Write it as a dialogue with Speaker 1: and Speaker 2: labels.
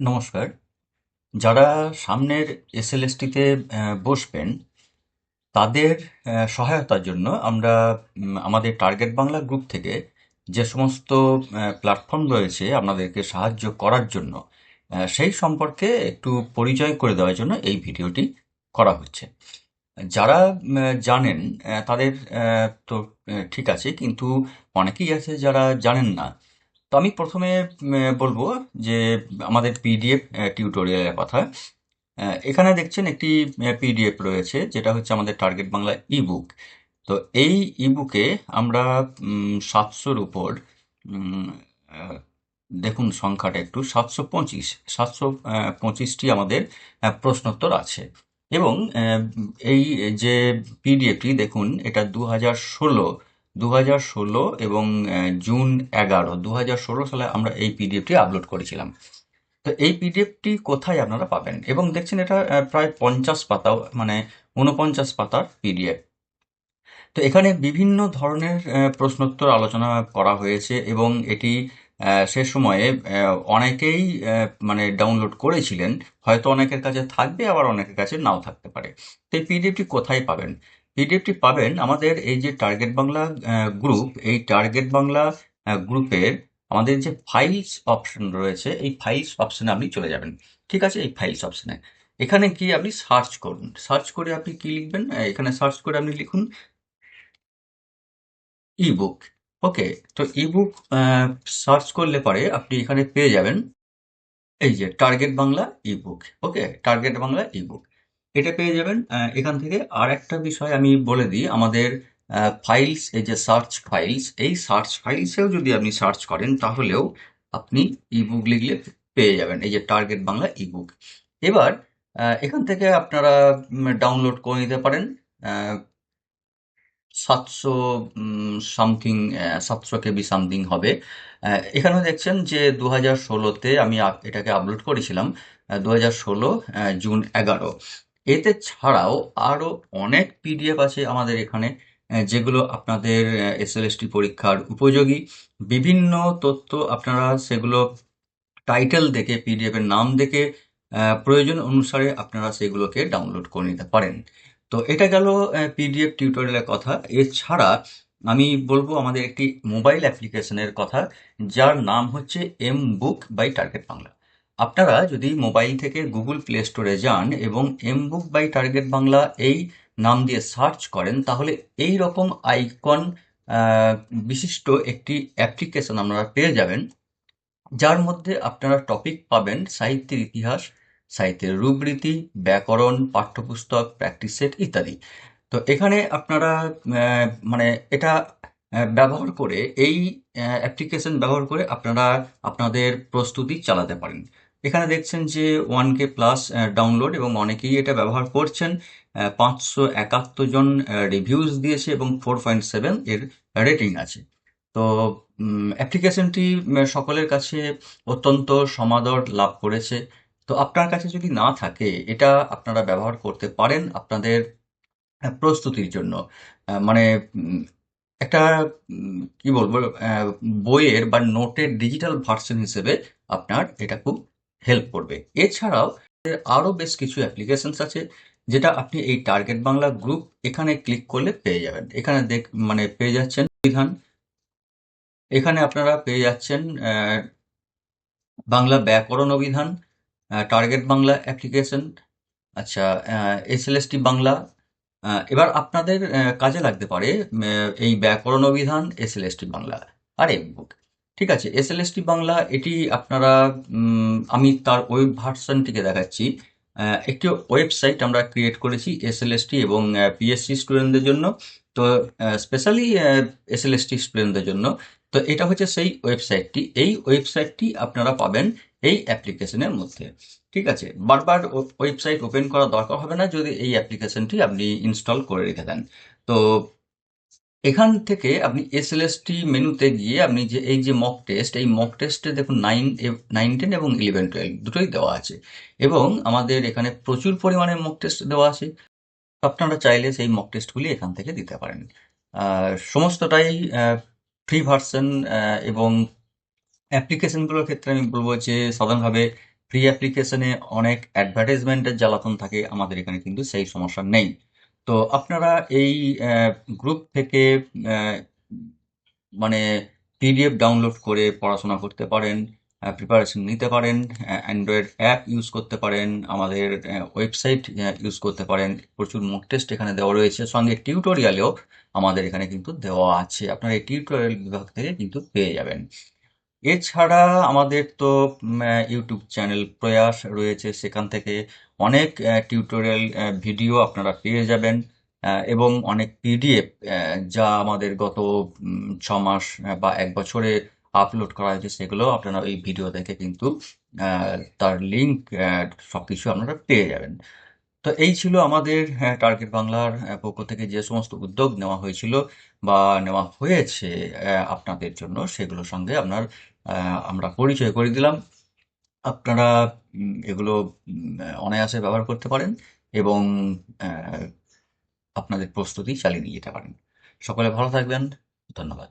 Speaker 1: নমস্কার। যারা সামনের এসএলএসটিতে বসবেন, তাদের সহায়তার জন্য আমরা আমাদের টার্গেট বাংলা গ্রুপ থেকে যে সমস্ত প্ল্যাটফর্ম রয়েছে আপনাদেরকে সাহায্য করার জন্য সেই সম্পর্কে একটু পরিচয় করে দেওয়ার জন্য এই ভিডিওটি করা হচ্ছে। যারা জানেন তাদের তো ঠিক আছে, কিন্তু অনেকেই আছে যারা জানেন না তো আমি প্রথমে বলব যে আমাদের পিডিএফ টিউটোরিয়ালের কথা। এখানে দেখছেন একটি পিডিএফ রয়েছে, যেটা হচ্ছে আমাদের টার্গেট বাংলা ইবুক তো এই ইবুকে আমরা সাতশোর উপর দেখুন সংখ্যাটা একটু, সাতশো পঁচিশ, সাতশো পঁচিশটি আমাদের প্রশ্নোত্তর আছে। এবং এই যে পিডিএফটি, দেখুন, এটা দু হাজার ষোলো দু হাজার ষোলো এবং জুন এগারো দু হাজার ষোলো সালে আমরা এই পিডিএফটি আপলোড করেছিলাম। তো এই পিডিএফটি কোথায় আপনারা পাবেন? এবং দেখছেন এটা প্রায় পঞ্চাশ পাতা মানে উনপঞ্চাশ পাতার পিডিএফ। তো এখানে বিভিন্ন ধরনের প্রশ্নোত্তর আলোচনা করা হয়েছে এবং এটি সে সময়ে অনেকেই মানে ডাউনলোড করেছিলেন। হয়তো অনেকের কাছে থাকবে, আবার অনেকের কাছে নাও থাকতে পারে। তো এই পিডিএফটি কোথায় পাবেন? পিডিএফটি পাবেন আমাদের এই যে টার্গেট বাংলা গ্রুপ এই টার্গেট বাংলা গ্রুপের আমাদের যে ফাইলস অপশন রয়েছে, এই ফাইলস অপশনে আপনি চলে যাবেন। ঠিক আছে? এই ফাইলস অপশনে এখানে গিয়ে আপনি সার্চ করুন। সার্চ করে আপনি কি লিখবেন? এখানে সার্চ করে আপনি লিখুন ইবুক ওকে তো ইবুক সার্চ করলে পরে আপনি এখানে পেয়ে যাবেন এই যে target Bangla ebook okay target Bangla ebook এটা পেয়ে যাবেন এখান থেকে আর একটা বিষয় আমি বলে দিই আমাদের ফাইলস এই যে সার্চ ফাইলস এই সার্চ ফাইলসেও যদি আপনি সার্চ করেন তাহলেও আপনি ইবুক লিখলে পেয়ে যাবেন এই যে টার্গেট বাংলা ইবুক এবার এখান থেকে আপনারা ডাউনলোড করে নিতে পারেন সাতশো সামথিং সাতশো কেবি সামথিং হবে। আহ, এখানেও দেখছেন যে দু হাজার ষোলোতে আমি এটাকে আপলোড করেছিলাম দু হাজার ষোলো জুন এগারো। এতে ছাড়াও আরও অনেক পিডিএফ আছে আমাদের এখানে যেগুলো আপনাদের এসএলএসটি পরীক্ষার উপযোগী। বিভিন্ন তথ্য আপনারা সেগুলো টাইটেল দেখে পিডিএফ এর নাম দেখে প্রয়োজন অনুসারে আপনারা সেগুলোকে ডাউনলোড করে নিতে পারেন। তো এটা গেল পিডিএফ টিউটোরিয়ালের কথা। এছাড়া আমি বলব আমাদের একটি মোবাইল অ্যাপ্লিকেশনের কথা, যার নাম হচ্ছে M book by target Bangla আপনারা যদি মোবাইল থেকে গুগল প্লে স্টোরে যান এবং M book by target Bangla এই নাম দিয়ে সার্চ করেন, তাহলে এই রকম আইকন বিশিষ্ট একটি অ্যাপ্লিকেশন আপনারা পেয়ে যাবেন, যার মধ্যে আপনারা টপিক পাবেন সাহিত্যের ইতিহাস, সাহিত্যের রূপরীতি, ব্যাকরণ, পাঠ্যপুস্তক, প্র্যাকটিস সেট ইত্যাদি। তো এখানে আপনারা মানে এটা ব্যবহার করে, এই অ্যাপ্লিকেশন ব্যবহার করে আপনারা আপনাদের প্রস্তুতি চালাতে পারেন। এখানে দেখছেন যে ওয়ান কে প্লাস ডাউনলোড এবং অনেকেই এটা ব্যবহার করছেন। পাঁচশো একাত্তর জন রিভিউজ দিয়েছে এবং ফোর পয়েন্ট সেভেন এর রেটিং আছে। তো অ্যাপ্লিকেশনটি সকলের কাছে অত্যন্ত সমাদর লাভ করেছে। তো আপনার কাছে যদি না থাকে, এটা আপনারা ব্যবহার করতে পারেন আপনাদের প্রস্তুতির জন্য। মানে একটা কি বলব বইয়ের বা নোটের ডিজিটাল ভার্সন হিসেবে আপনার এটা খুব হেল্প করবে। এছাড়াও আরও বেশ কিছু অ্যাপ্লিকেশনস আছে যেটা আপনি এই টার্গেট বাংলা গ্রুপ এখানে ক্লিক করলে পেয়ে যাবেন। এখানে দেখ মানে পেয়ে যাচ্ছেন বিধান। এখানে আপনারা পেয়ে যাচ্ছেন বাংলা ব্যাকরণ অভিধান টার্গেট বাংলা অ্যাপ্লিকেশন আচ্ছা এসএলএসটি বাংলা এবার আপনাদের কাজে লাগতে পারে এই ব্যাকরণ অভিধান এসএলএসটি বাংলা আর এই বুক ঠিক আছে এসএলএসটি বাংলা, এটি আপনারা আমি তার ওয়েব ভার্সনটিকে দেখাচ্ছি। একটি ওয়েবসাইট আমরা ক্রিয়েট করেছি এসএলএসটি এবং পিএসসি স্টুডেন্টদের জন্য। তো স্পেশালি এস এসএলএসটি স্টুডেন্টদের জন্য। তো এটা হচ্ছে সেই ওয়েবসাইটটি এই ওয়েবসাইটটি আপনারা পাবেন এই অ্যাপ্লিকেশনের মধ্যে। ঠিক আছে, বারবার ওয়েবসাইট ওপেন করা দরকার হবে না যদি এই অ্যাপ্লিকেশনটি আপনি ইনস্টল করে রেখে দেন। তো এখান থেকে আপনি এসএলএসটি মেনুতে গিয়ে আপনি যে, এই যে মক টেস্ট এই মক টেস্টে দেখুন নাইন নাইন টেন এবং ইলেভেন টুয়েলভ দুটোই দেওয়া আছে। এবং আমাদের এখানে প্রচুর পরিমাণে মক টেস্ট দেওয়া আছে। আপনারা চাইলে সেই মক টেস্টগুলি এখান থেকে দিতে পারেন। সমস্তটাই ফ্রি ভার্সন এবং অ্যাপ্লিকেশনগুলোর ক্ষেত্রে আমি বলব যে, সাধারণভাবে ফ্রি অ্যাপ্লিকেশনে অনেক অ্যাডভার্টাইজমেন্টের জ্বালাতন থাকে। আমাদের এখানে কিন্তু সেই সমস্যা নেই। তো আপনারা এই গ্রুপ থেকে মানে পিডিএফ ডাউনলোড করে পড়াশোনা করতে পারেন প্রিপারেশন নিতে পারেন অ্যান্ড্রয়েড অ্যাপ ইউজ করতে পারেন, আমাদের ওয়েবসাইট ইউজ করতে পারেন। প্রচুর মুক টেস্ট এখানে দেওয়া রয়েছে। সঙ্গে টিউটোরিয়ালেও আমাদের এখানে কিন্তু দেওয়া আছে। আপনারা এই টিউটোরিয়াল বিভাগ থেকে কিন্তু পেয়ে যাবেন। এছাড়া আমাদের তো ইউটিউব চ্যানেল প্রয়াস রয়েছে সেখান থেকে। অনেক টিউটোরিয়াল ভিডিও আপনারা পেয়ে যাবেন এবং অনেক পিডিএফ যা আমাদের গত ছ মাস বা এক বছরে আপলোড করা হয়েছে, সেগুলো আপনারা এই ভিডিও দেখে কিন্তু তার লিঙ্ক সব কিছু আপনারা পেয়ে যাবেন। তো এই ছিল আমাদের টার্গেট বাংলার পক্ষ থেকে যে সমস্ত উদ্যোগ নেওয়া হয়েছিল বা নেওয়া হয়েছে আপনাদের জন্য, সেগুলোর সঙ্গে আপনার আমরা পরিচয় করে দিলাম। আপনারা এগুলো অনায়াসে ব্যবহার করতে পারেন এবং আপনাদের প্রস্তুতি চালিয়ে নিয়ে যেতে পারেন। সকলে ভালো থাকবেন। ধন্যবাদ।